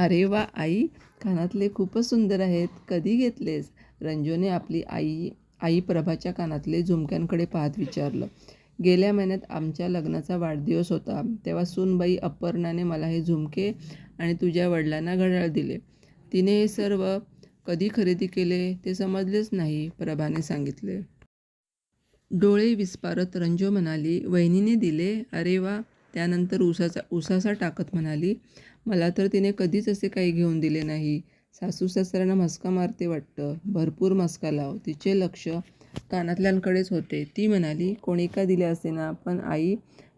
अरे वा आई कानातले खूपच सुंदर आहेत. कधी घेतलेस? रंजूने आपली आई आई प्रभाच्या कानातले झुमक्यांकडे पाहत विचारलं. गेल्या महिन्यात आमच्या लग्नाचा वाढदिवस होता. तेव्हा सूनबाई अपर्णाने मला हे झुमके आणि तुझ्या वडिलांना घड्याळ दिले. तिने हे सर्व कधी खरेदी केले ते समजलेच नाही प्रभाने सांगितले. डोळे विस्पारत रंजू म्हणाली वहिनीने दिले? अरे वा त्यानंतर उसाचा उसासा टाकत म्हणाली मला तर तिने कधीच असे काही घेऊन दिले नाही. सासू सासऱ्यांना मस्का मारते वाटतं. भरपूर मस्का लाव. तिचे लक्ष कानातल्यांकडेच होते. ती म्हणाली कोणी का दिले असे ना? पण आई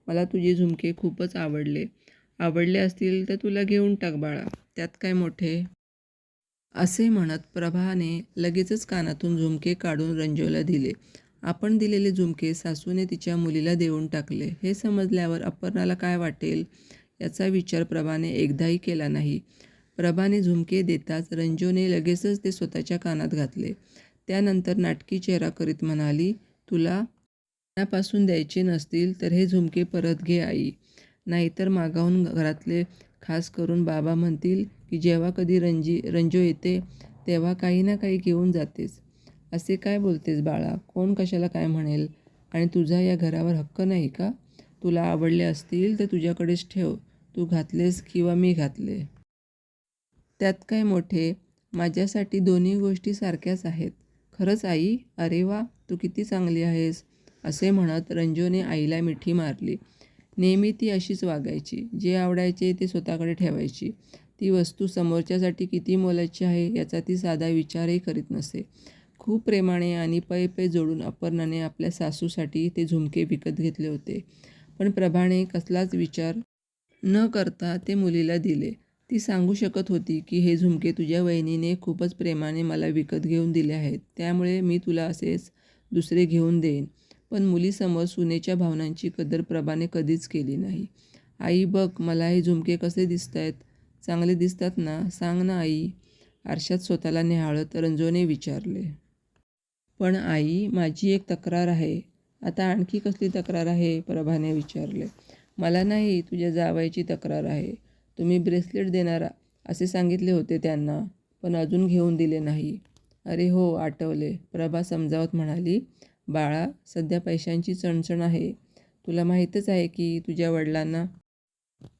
मला तुझे झुमके खूपच आवडले. आवडले असतील तर तुला घेऊन टाक बाळा. त्यात काय मोठे? असे म्हणत प्रभाने लगेचच कानातून झुमके काढून रंजवला दिले. आपण दिलेले झुमके सासूने तिच्या मुलीला देऊन टाकले. हे समजल्यावर अपर्णाला काय वाटेल याचा विचार प्रभाने एकदाही केला नाही. प्रभाने झुमके देताच रंजूने लगेचच ते स्वतःच्या कानात घातले. त्यानंतर नाटकी चेहरा करीत म्हणाली तुला मनापासून द्यायचे नसतील तर हे झुमके परत घे आई. नाहीतर मागाहून घरातले खास करून बाबा म्हणतील की जेव्हा कधी रंजी रंजू येते तेव्हा काही ना काही घेऊन जातेस. असे काय बोलतेस बाळा? कोण कशाला काय म्हणेल? आणि तुझा या घरावर हक्क नाही का? तुला आवडले असतील तर तुझ्याकडेच ठेव. तू घातलेस किंवा मी घातले. त्यात काय मोठे? माझ्यासाठी दोन्ही गोष्टी सारख्याच आहेत. खरंच आई? अरे वा! तू किती चांगली आहेस. असे म्हणत रंजूने आईला मिठी मारली. नेहमी ती अशीच वागायची. जे आवडायचे ते स्वतःकडे ठेवायची. ती वस्तू समोरच्यासाठी किती मोलाची आहे याचा ती साधा विचारही करीत नसे. खूप प्रेमाने आणि पै पै जोडून अपर्णाने आपल्या सासूसाठी ते झुमके विकत घेतले होते. पण प्रभाने कसलाच विचार न करता ते मुलीला दिले. ती सांगू शकत होती की हे झुमके तुझ्या वहिनीने खूपच प्रेमाने मला विकत घेऊन दिले आहेत. त्यामुळे मी तुला असेच दुसरे घेऊन देईन. पण मुलीसमोर सुनेच्या भावनांची कदर प्रभाने कधीच केली नाही. आई बघ मला हे झुमके कसे दिसत आहेत चांगले दिसतात ना? सांग ना आई. आरशात स्वतःला निहाळत रंजोने विचारले. पण आई माझी एक तक्रार आहे. आता आणखी कसली तक्रार आहे? प्रभाने विचारले. मला नाही तुझ्या जावायची तक्रार आहे. तुम्ही ब्रेसलेट देणार असे सांगितले होते त्यांना पण अजून घेऊन दिले नाही. अरे हो आठवले. प्रभा समजावत म्हणाली बाळा सध्या पैशांची चणचण आहे. तुला माहीतच आहे की तुझ्या वडिलांना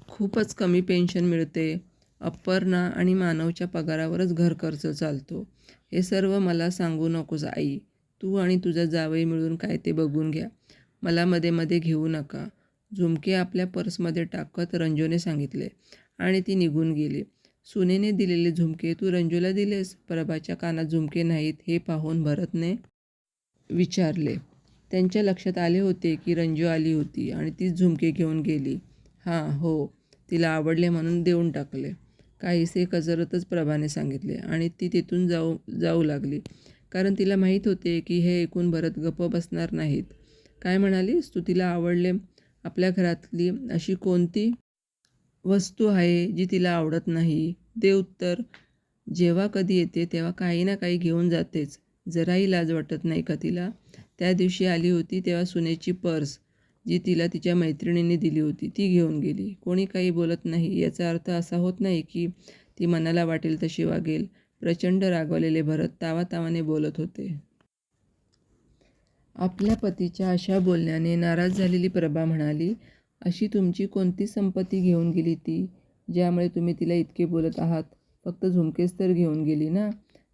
खूपच कमी पेन्शन मिळते. अप्पर्णा आणि मानवच्या पगारावरच घर खर्च चालतो. हे सर्व मला सांगू नकोस आई. तू आणि तुझा जावई मिळून काय ते बघून घ्या. मला मध्ये मध्ये घेऊ नका. झुमके आपल्या पर्समध्ये टाकत रंजूने सांगितले आणि ती निघून गेली. सुनेने दिलेले झुमके तू रंजूला दिलेस? प्रभाच्या कानात झुमके नाहीत हे पाहून भरतने विचारले. त्यांच्या लक्षात आले होते की रंजू आली होती आणि तीच झुमके घेऊन गेली. हां हो तिला आवडले म्हणून देऊन टाकले. काहीसे कजरतच प्रभाने सांगितले आणि ती तिथून जाऊ जाऊ लागली. कारण तिला माहीत होते की हे ऐकून भरत गप्प बसणार नाहीत. काय म्हणालीस तू तिला आवडले. आपल्या घरातली अशी कोणती वस्तू आहे जी तिला आवडत नाही ते उत्तर. जेव्हा कधी येते तेव्हा काही ना काही घेऊन जातेच. जराही लाज वाटत नाही का तिला त्या दिवशी आली होती तेव्हा सुनेची पर्स जी तिला तिच्या मैत्रिणीने दिली होती ती घेऊन गेली. कोणी काही बोलत नाही. याचा अर्थ असा होत नाही की ती मनाला वाटेल तशी वागेल. प्रचंड रागवलेले भरत तावातावाने बोलत होते. आपल्या पतीच्या अशा बोलण्याने नाराज झालेली प्रभा म्हणाली अशी तुमची कोणती संपत्ती घेऊन गेली ती ज्यामुळे तुम्ही तिला इतके बोलत आहात? फक्त झुमकेच तर घेऊन गेली ना?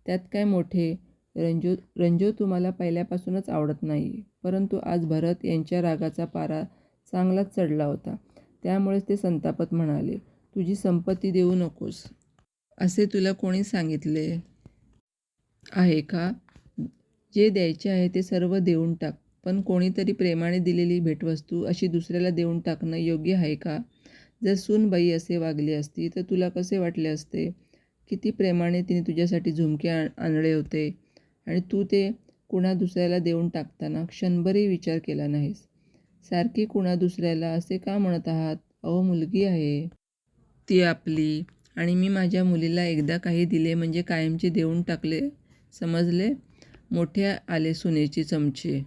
त्यात काय मोठे? रंजो रंजो तुम्हाला पहिल्यापासूनच आवडत नाही. परंतु आज भरत यांच्या रागाचा पारा चांगलाच चढला होता. त्यामुळेच ते संतापत म्हणाले तुझी संपत्ती देऊ नकोस. असे तुला कोणी सांगितले आहे का? जे द्यायचे आहे ते सर्व देऊन टाक पण कोणीतरी प्रेमाने दिलेली भेटवस्तू अशी दुसऱ्याला देऊन टाकणं योग्य आहे का? जर सूनबाई असे वागली असती तर तुला कसे वाटले असते? किती प्रेमाने तिने तुझ्यासाठी झुमके आण आणले होते आणि तू ते कुणा दुसऱ्याला देऊन टाकताना क्षणभरही विचार केला नाहीस. सारखी कुणा दुसऱ्याला असे का म्हणत आहात? अहो मुलगी आहे. ती आपली आणि मी माझ्या मुलीला एकदा काही दिले म्हणजे कायमचे देऊन टाकले समजले? मोठे आले सुनेची चमचे.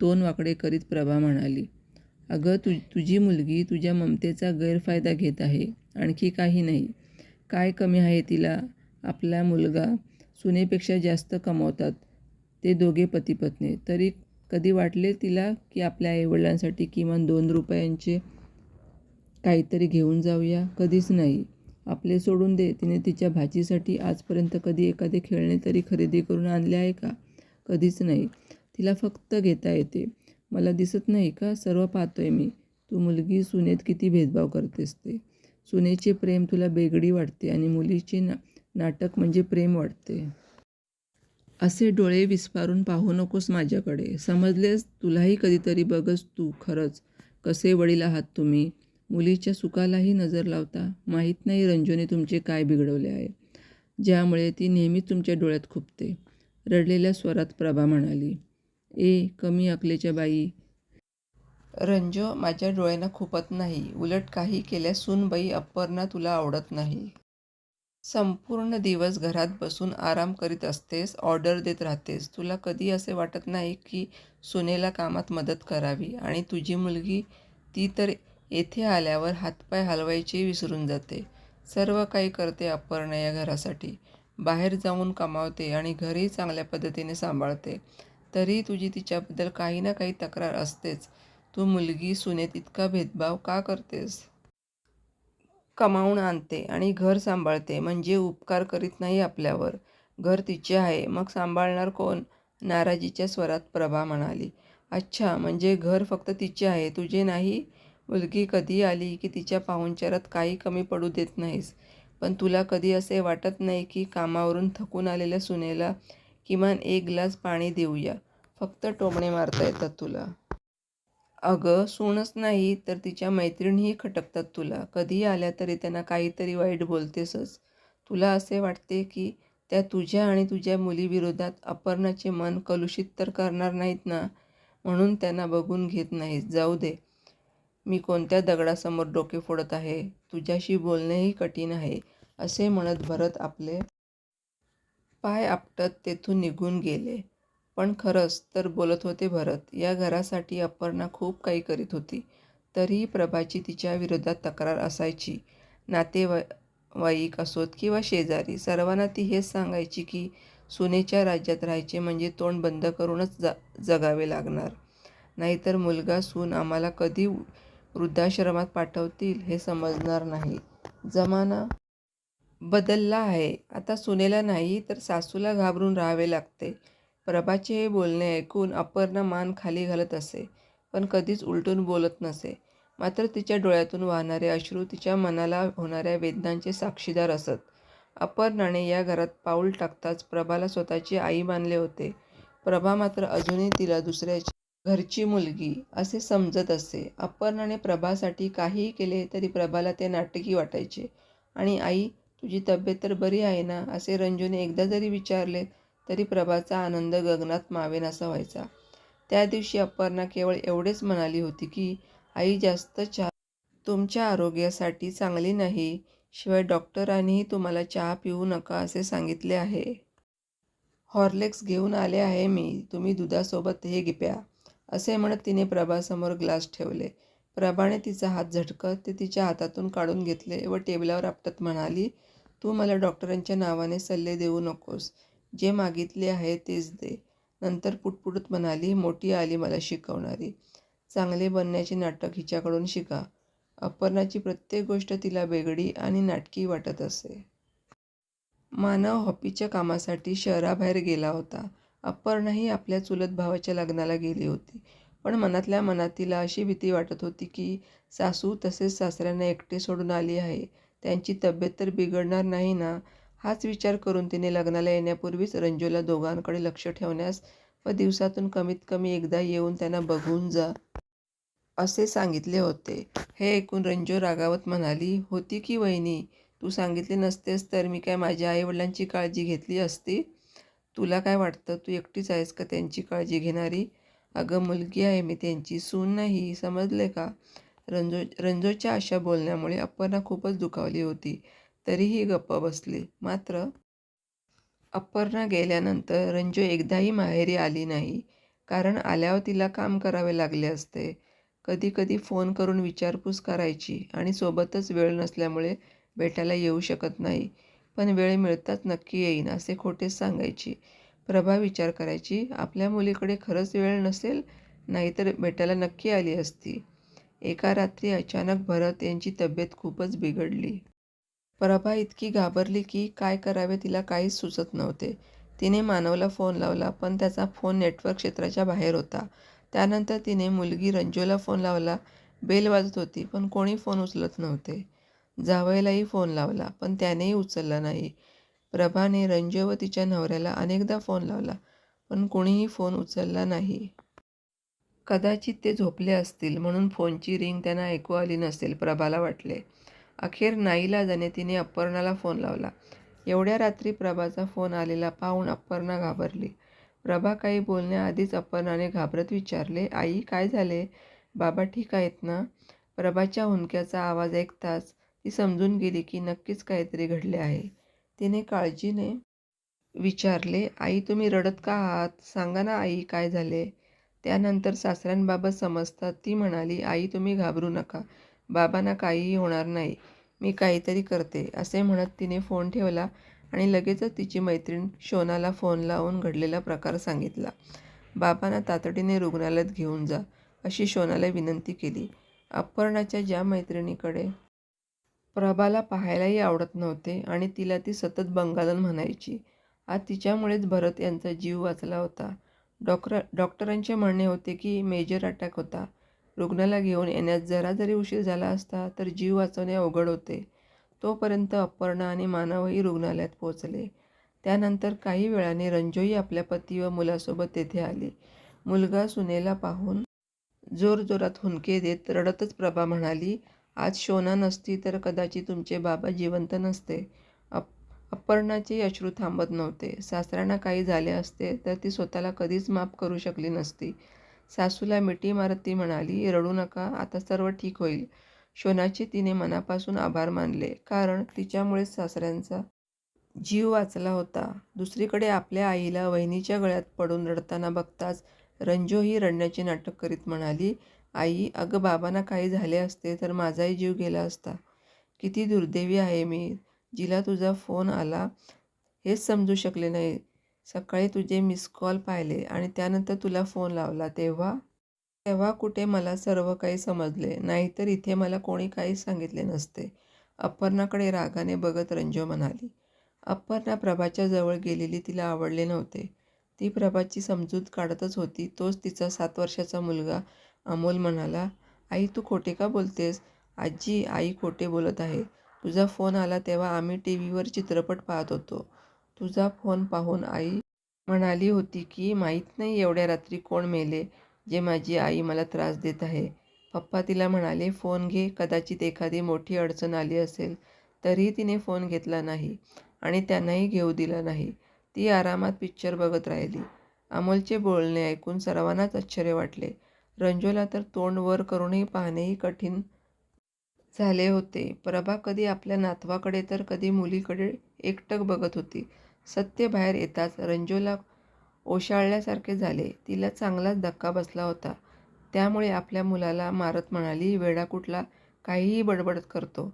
तोंड वाकडे करीत प्रभा म्हणाली अगं तु तुझी मुलगी तुझ्या ममतेचा गैरफायदा घेत आहे आणखी काही नाही. काय कमी आहे तिला? आपला मुलगा सुनेपेक्षा जास्त कमवतात ते दोघे पतीपत्नी. तरी कधी वाटले तिला की आपल्या आईवडिलांसाठी किमान दोन रुपयांचे काहीतरी घेऊन जाऊया? कधीच नाही. आपले सोडून दे. तिने तिच्या भाचीसाठी आजपर्यंत कधी एखादे खेळणे तरी खरेदी करून आणले आहे का? कधीच नाही. तिला फक्त घेता येते. मला दिसत नाही का? सर्व पाहतोय मी. तू मुलगी सुनेत किती भेदभाव करतेस ते. सुनेचे प्रेम तुला बेगडी वाटते आणि मुलीचे ना नाटक म्हणजे प्रेम वाटते. असे डोळे विस्फारून पाहू नकोस माझ्याकडे. समजलेस? तुलाही कधीतरी बघस तू. खरंच. कसे वडील आहात तुम्ही? मुलीच्या सुखालाही नजर लावता माहीत नाही रंजूने तुमचे काय बिघडवले आहे. ज्यामुळे ती नेहमीच तुमच्या डोळ्यात खुपते. रडलेल्या स्वरात प्रभा म्हणाली ए कमी अकलेच्या बाई. रंजो माझ्या डोळ्यांना खुपत नाही. उलट काही केल्यास सूनबाई अप्परना तुला आवडत नाही. संपूर्ण दिवस घरात बसून आराम करीत असतेस ऑर्डर देत राहतेस. तुला कधी असे वाटत नाही की सुनेला कामात मदत करावी आणि तुझी मुलगी ती तर येथे आल्यावर हातपाय हलवायचे विसरून जाते. सर्व काही करते अपर्णा या घरासाठी. बाहेर जाऊन कमावते आणि घरही चांगल्या पद्धतीने सांभाळते. तरी तुझी तिच्याबद्दल काही ना काही तक्रार असतेच. तू मुलगी सुनेत इतका भेदभाव का करतेस? कमावून आणते आणि घर सांभाळते म्हणजे उपकार करीत नाही आपल्यावर. घर तिचे आहे मग सांभाळणार कोण? नाराजीच्या स्वरात प्रभा म्हणाली. अच्छा म्हणजे घर फक्त तिचे आहे तुझे नाही? मुलगी कधी आली की तिच्या पाहुणचारात काही कमी पडू देत नाहीस? पण तुला कधी असे वाटत नाही की कामावरून थकून आलेल्या सुनेला किमान एक ग्लास पाणी देऊया? फक्त टोमणे मारता येतात तुला. अगं सूनच नाही तर तिच्या मैत्रिणीही खटकतात तुला. कधी आल्या तरी त्यांना काहीतरी वाईट बोलतेसच. तुला असे वाटते की त्या तुझ्या आणि तुझ्या मुलीविरोधात अपर्णाचे मन कलुषित तर करणार नाहीत ना? म्हणून त्यांना बघून घेत नाहीस. जाऊ दे. मी कोणत्या दगडासमोर डोके फोडत आहे? तुझ्याशी बोलणेही कठीण आहे असे म्हणत भरत आपले पाय आपटत तेथून निघून गेले. पण खरंच तर बोलत होते भरत. या घरासाठी अपर्णा खूप काही करीत होती. तरीही प्रभाची तिच्या विरोधात तक्रार असायची. नातेवाई वाईक असोत किंवा शेजारी सर्वांना ती हेच सांगायची की सुनेच्या राज्यात राहायचे म्हणजे तोंड बंद करूनच जा जगावे लागणार. नाहीतर मुलगा सून आम्हाला कधी वृद्धाश्रमात पाठवतील हे समजणार नाही. जमाना बदलला आहे. आता सुनेला नाही तर सासूला घाबरून राहावे लागते. प्रभाचे हे बोलणे ऐकून अपर्णा मान खाली घालत असे पण कधीच उलटून बोलत नसे. मात्र तिच्या डोळ्यातून वाहणारे अश्रू तिच्या मनाला होणाऱ्या वेदनांचे साक्षीदार असत. अपर्णाने या घरात पाऊल टाकताच प्रभाला स्वतःची आई मानले होते. प्रभा मात्र अजूनही तिला दुसऱ्याची घरची मुलगी असे समजत असे. अपर्णाने प्रभासाठी काहीही केले तरी प्रभाला ते नाटकी वाटायचे. आणि आई तुझी तब्येत तर बरी आहे ना? असे रंजूने एकदा जरी विचारले तरी प्रभाचा आनंद गगनात मावेनासा व्हायचा. त्या दिवशी अपर्णा केवळ एवढेच म्हणाली होती की आई जास्त चहा तुमच्या आरोग्यासाठी चांगली नाही. शिवाय डॉक्टरांनीही तुम्हाला चहा पिऊ नका असे सांगितले आहे. हॉर्लेक्स घेऊन आले आहे मी. तुम्ही दुधासोबत हे प्या असे म्हणत तिने प्रभासमोर ग्लास ठेवले. प्रभाने तिचा हात झटकत ते तिच्या हातातून काढून घेतले व टेबलावर आपटत म्हणाली तू मला डॉक्टरांच्या नावाने सल्ले देऊ नकोस. जे मागितले आहे तेच दे. नंतर पुटपुटत म्हणाली मोठी आली मला शिकवणारी. चांगले बनण्याचे नाटक हिच्याकडून शिका. अपर्णाची प्रत्येक गोष्ट तिला वेगळी आणि नाटकी वाटत असे. मानव हॉपीच्या कामासाठी शहराबाहेर गेला होता. अपर्णाही आपल्या चुलत भावाच्या लग्नाला गेली होती. पण मनातल्या मनात तिला अशी भीती वाटत होती की सासू तसेच सासऱ्यांना एकटे सोडून आली आहे. त्यांची तब्येत तर बिघडणार नाही ना? हाच विचार करून तिने लग्नाला येण्यापूर्वीच रंजूला दोघांकडे लक्ष ठेवण्यास व दिवसातून कमीत कमी एकदा येऊन त्यांना बघून जा असे सांगितले होते. हे ऐकून रंजू रागावत म्हणाली होती की वहिनी? तू सांगितले नसतेस तर मी काय माझ्या आईवडिलांची काळजी घेतली असती? तुला काय वाटतं? तू एकटीच आहेस का त्यांची काळजी घेणारी? अगं मुलगी आहे मी त्यांची. सून नाही समजले का? रंजो रंजोच्या अशा बोलण्यामुळे अपर्णा खूपच दुखावली होती. तरीही गप्प बसली. मात्र अपर्णा गेल्यानंतर रंजू एकदाही माहेरी आली नाही. कारण आल्यावर तिला काम करावे लागले असते. कधी कधी फोन करून विचारपूस करायची आणि सोबतच वेळ नसल्यामुळे भेटायला येऊ शकत नाही. पण वेळ मिळताच नक्की येईन असे खोटेच सांगायची प्रभा विचार करायची आपल्या मुलीकडे खरंच वेळ नसेल नाहीतर भेटायला नक्की आली असती. एका रात्री अचानक भरत यांची तब्येत खूपच बिघडली. प्रभा इतकी घाबरली की काय करावे तिला काहीच सुचत नव्हते. तिने मानवला फोन लावला पण त्याचा फोन नेटवर्क क्षेत्राच्या बाहेर होता. त्यानंतर तिने मुलगी रंजोला फोन लावला. बेल वाजत होती पण कोणी फोन उचलत नव्हते. जावयालाही फोन लावला पण त्यानेही उचलला नाही. प्रभाने रंजू व तिच्या नवऱ्याला अनेकदा फोन लावला पण कोणीही फोन उचलला नाही. कदाचित ते झोपले असतील म्हणून फोनची रिंग त्यांना ऐकू आली नसेल प्रभाला वाटले. अखेर नाईलाजाने तिने अपर्णाला फोन लावला. एवढ्या रात्री प्रभाचा फोन आलेला पाहून अपर्णा घाबरली. प्रभा काही बोलण्याआधीच अपर्णाने घाबरत विचारले आई काय झाले? बाबा ठीक आहेत ना? प्रभाच्या हुंदक्याचा आवाज ऐकताच ती समजून गेली की नक्कीच काहीतरी घडले आहे. तिने काळजीने विचारले आई तुम्ही रडत का आहात? सांगा ना आई काय झाले. त्यानंतर सासऱ्यांबाबत समजतात ती म्हणाली आई तुम्ही घाबरू नका. बाबांना काहीही होणार नाही. मी काहीतरी करते. असे म्हणत तिने फोन ठेवला आणि लगेचच तिची मैत्रीण शोनाला फोन लावून घडलेला प्रकार सांगितला. बाबांना तातडीने रुग्णालयात घेऊन जा अशी शोनाला विनंती केली. अपर्णाच्या ज्या मैत्रिणीकडे प्रभाला पाहायलाही आवडत नव्हते आणि तिला ती सतत बंगालन म्हणायची. आज तिच्यामुळेच भरत यांचा जीव वाचला होता. डॉक्टर डॉक्टरांचे म्हणणे होते की मेजर अटॅक होता. रुग्णाला घेऊन येण्यात जरा जरी उशीर झाला असता तर जीव वाचवणे अवघड होते. तोपर्यंत अपर्णा आणि मानवही रुग्णालयात पोहोचले. त्यानंतर काही वेळाने रंजोई आपल्या पती व मुलासोबत तेथे आली. मुलगा सुनेला पाहून जोरजोरात हुंके देत रडतच प्रभा म्हणाली आज शोना नसती तर कदाचित तुमचे बाबा जिवंत नसते. अप अपर्णाचे अश्रू थांबत नव्हते. सासऱ्यांना काही झाले असते तर ती स्वतःला कधीच माफ करू शकली नसती. सासूला मिठी मारत ती म्हणाली रडू नका आता सर्व ठीक होईल. शोनाचे तिने मनापासून आभार मानले कारण तिच्यामुळेच सासऱ्यांचा जीव वाचला होता. दुसरीकडे आपल्या आईला वहिनीच्या गळ्यात पडून रडताना बघताच रंजोही रडण्याचे नाटक करीत म्हणाली आई अगं बाबांना काही झाले असते तर माझाही जीव गेला असता. किती दुर्दैवी आहे मी जिला तुझा फोन आला हेच समजू शकले नाही. सकाळी तुझे मिस कॉल पाहिले आणि त्यानंतर तुला फोन लावला. तेव्हा? तेव्हा कुठे मला सर्व काही समजले. नाहीतर इथे मला कोणी काहीच सांगितले नसते. अपर्णाकडे रागाने बघत रंजो म्हणाली अपर्णा प्रभाच्या जवळ गेलेली तिला आवडले नव्हते. ती प्रभाची समजूत काढतच होती. तोच तिचा सात वर्षाचा मुलगा अमोल म्हणाला आई तू खोटे का बोलतेस? आजी आई खोटे बोलत आहे. तुझा फोन आला तेव्हा आम्ही टी व्हीवर चित्रपट पाहत होतो. तुझा फोन पाहून आई म्हणाली होती की माहीत नाही एवढ्या रात्री कोण मेले जे माझी आई मला त्रास देत आहे. पप्पा तिला म्हणाले फोन घे कदाचित एखादी मोठी अडचण आली असेल तरीही तिने फोन घेतला नाही आणि त्यांनाही घेऊ दिला नाही. ती आरामात पिक्चर बघत राहिली. अमोलचे बोलणे ऐकून सर्वांनाच आश्चर्य वाटले. रंजोला तर तोंड वर करूनही पाहणेही कठीण झाले होते. प्रभा कधी आपल्या नातवाकडे तर कधी मुलीकडे एकटक बघत होती. सत्य बाहेर येताच रंजोला ओशाळल्यासारखे झाले. तिला चांगलाच धक्का बसला होता. त्यामुळे आपल्या मुलाला मारत म्हणाली वेडा कुठला काहीही बडबडत करतो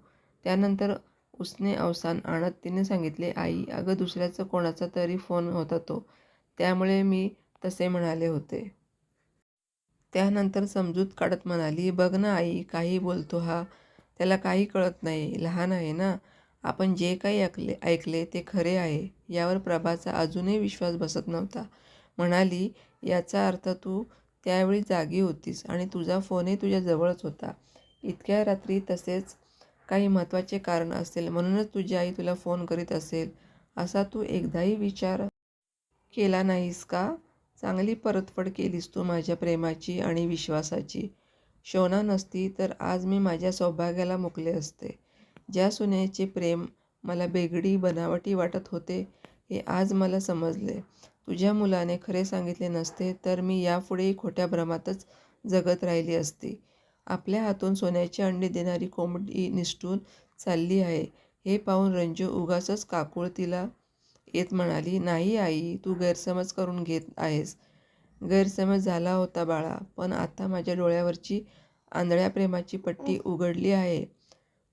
त्यानंतर उसने अवसान आणत तिने सांगितले आई अगं दुसऱ्याचं कोणाचा तरी फोन होता तो. त्यामुळे मी तसे म्हणाले होते. त्यानंतर समजूत काढत म्हणाली बघ ना आई काही बोलतो हा. त्याला काही कळत नाही. लहान आहे ना. आपण जे काही ऐकले ऐकले ते खरे आहे. यावर प्रभाचा अजूनही विश्वास बसत नव्हता. म्हणाली याचा अर्थ तू त्यावेळी जागी होतीस आणि तुझा फोनही तुझ्या जवळच होता. इतक्या रात्री तसेच काही महत्त्वाचे कारण असेल म्हणूनच तुझी आई तुला फोन करीत असेल. असा तू एकदाही विचार केला नाहीस का? चांगली परतफड केलीस तू माझ्या प्रेमाची आणि विश्वासाची. शोना नसती तर आज मी माझ्या सौभाग्याला मुकले असते. ज्या सुनेचे प्रेम मला बेगडी बनावटी वाटत होते हे आज मला समजले. तुझ्या मुलाने खरे सांगितले नसते तर मी यापुढेही खोट्या भ्रमातच जगत राहिली असती. आपल्या हातून सोन्याची अंडी देणारी कोंबडी निष्ठून चालली आहे. हे पाहून रंजू उगाचच काकुळ तिला येत म्हणाली नाही आई तू गैरसमज करून घेत आहेस गैरसमज झाला होता बाळा पण आता माझ्या डोळ्यावरची आंधळ्या प्रेमाची पट्टी उघडली आहे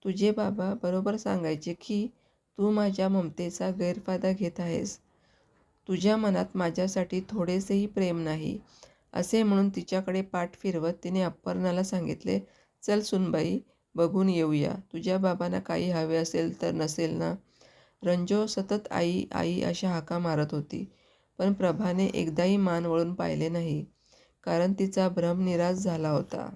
तुझे बाबा बरोबर सांगायचे की तू माझ्या ममतेचा गैरफायदा घेत आहेस. तुझ्या मनात माझ्यासाठी थोडेसेही प्रेम नाही. असे म्हणून तिच्याकडे पाठ फिरवत तिने अपर्णाला सांगितले, चल सुनबाई बघून येऊया. तुझ्या बाबांना काही हवे असेल तर नसेल ना? रंजो सतत आई आई अशा हाका मारत होती. पण प्रभाने एकदाही मान वळून पाहिले नाही. कारण तिचा भ्रम निराश झाला होता.